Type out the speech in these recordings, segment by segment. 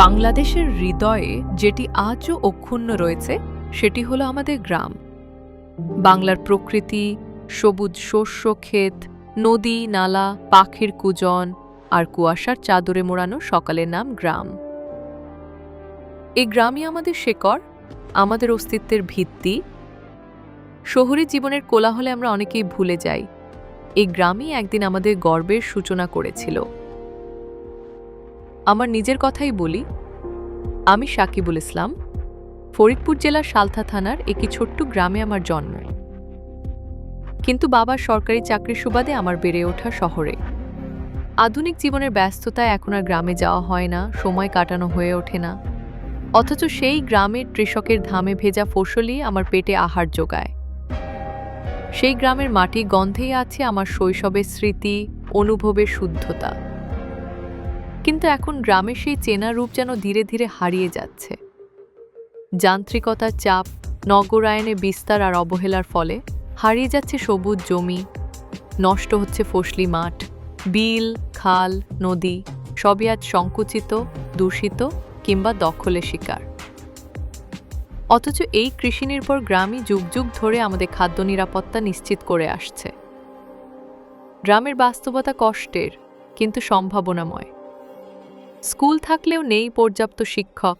বাংলাদেশের হৃদয়ে যেটি আজও অক্ষুণ্ণ রয়েছে, সেটি হলো আমাদের গ্রাম। বাংলার প্রকৃতি, সবুজ শস্য ক্ষেত, নদী, নালা, পাখির কুজন আর কুয়াশার চাদরে মোড়ানো সকালের নাম গ্রাম। এই গ্রামই আমাদের শেকড়, আমাদের অস্তিত্বের ভিত্তি। শহুরে জীবনের কোলাহলে আমরা অনেকেই ভুলে যাই। এই গ্রামই একদিন আমাদের গর্বের সূচনা করেছিল। আমার নিজের কথাই বলি, আমি সাকিবুল ইসলাম, ফরিদপুর জেলার সালথা থানার একটি ছোট্ট গ্রামে আমার জন্ম। কিন্তু বাবার সরকারি চাকরির সুবাদে আমার বেড়ে ওঠা শহরে। আধুনিক জীবনের ব্যস্ততায় এখন আর গ্রামে যাওয়া হয় না, সময় কাটানো হয়ে ওঠে না। অথচ সেই গ্রামের কৃষকের ধামে ভেজা ফসলই আমার পেটে আহার যোগায়। সেই গ্রামের মাটি গন্ধেই আছে আমার শৈশবের স্মৃতি, অনুভবের শুদ্ধতা। কিন্তু এখন গ্রামের সেই চেনা রূপ যেন ধীরে ধীরে হারিয়ে যাচ্ছে। যান্ত্রিকতার চাপ, নগরায়নে বিস্তার আর অবহেলার ফলে হারিয়ে যাচ্ছে সবুজ জমি, নষ্ট হচ্ছে ফসলি মাঠ, বিল, খাল, নদী, সবই আজ সংকুচিত, দূষিত কিংবা দখলে শিকার। অথচ এই কৃষি নির্ভর গ্রামই যুগ যুগ ধরে আমাদের খাদ্য নিরাপত্তা নিশ্চিত করে আসছে। গ্রামের বাস্তবতা কষ্টের, কিন্তু সম্ভাবনাময়। স্কুল থাকলেও নেই পর্যাপ্ত শিক্ষক,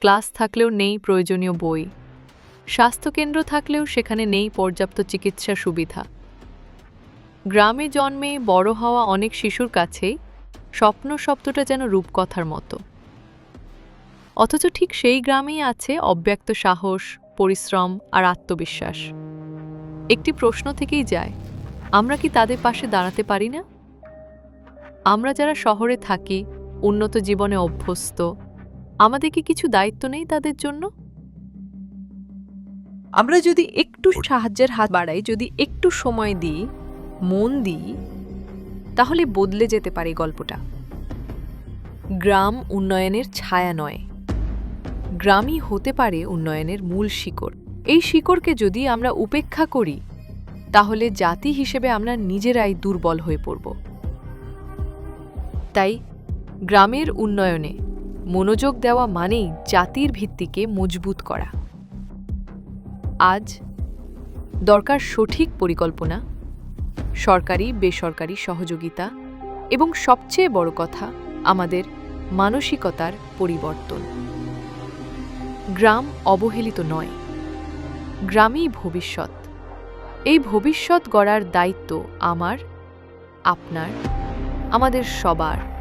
ক্লাস থাকলেও নেই প্রয়োজনীয় বই, স্বাস্থ্যকেন্দ্র থাকলেও সেখানে নেই পর্যাপ্ত চিকিৎসা সুবিধা। গ্রামে জন্মে বড় হওয়া অনেক শিশুর কাছেই স্বপ্ন শব্দটা যেন রূপকথার মতো। অথচ ঠিক সেই গ্রামেই আছে অব্যক্ত সাহস, পরিশ্রম আর আত্মবিশ্বাস। একটি প্রশ্ন থেকেই যায়, আমরা কি তাদের পাশে দাঁড়াতে পারি না? আমরা যারা শহরে থাকি উন্নত জীবনে অভ্যস্ত। আমাদের কি কিছু দায়িত্ব নেই তাদের জন্য? আমরা যদি একটু সাহায্যের হাত বাড়াই, যদি একটু সময় দিই, মন দিই, তাহলে বদলে যেতে পারে গল্পটা। গ্রাম উন্নয়নের ছায়া নয়। গ্রামই হতে পারে উন্নয়নের মূল শিকড়। এই শিকড়কে যদি আমরা উপেক্ষা করি, তাহলে জাতি হিসেবে আমরা নিজেরাই দুর্বল হয়ে পড়ব। তাই গ্রামের উন্নয়নে মনোযোগ দেওয়া মানেই জাতির ভিত্তিকে মজবুত করা। আজ দরকার সঠিক পরিকল্পনা, সরকারি, বেসরকারি সহযোগিতা এবং সবচেয়ে বড় কথা, আমাদের মানসিকতার পরিবর্তন। গ্রাম অবহেলিত নয়, গ্রামই ভবিষ্যৎ। এই ভবিষ্যৎ গড়ার দায়িত্ব আমার, আপনার, আমাদের সবার।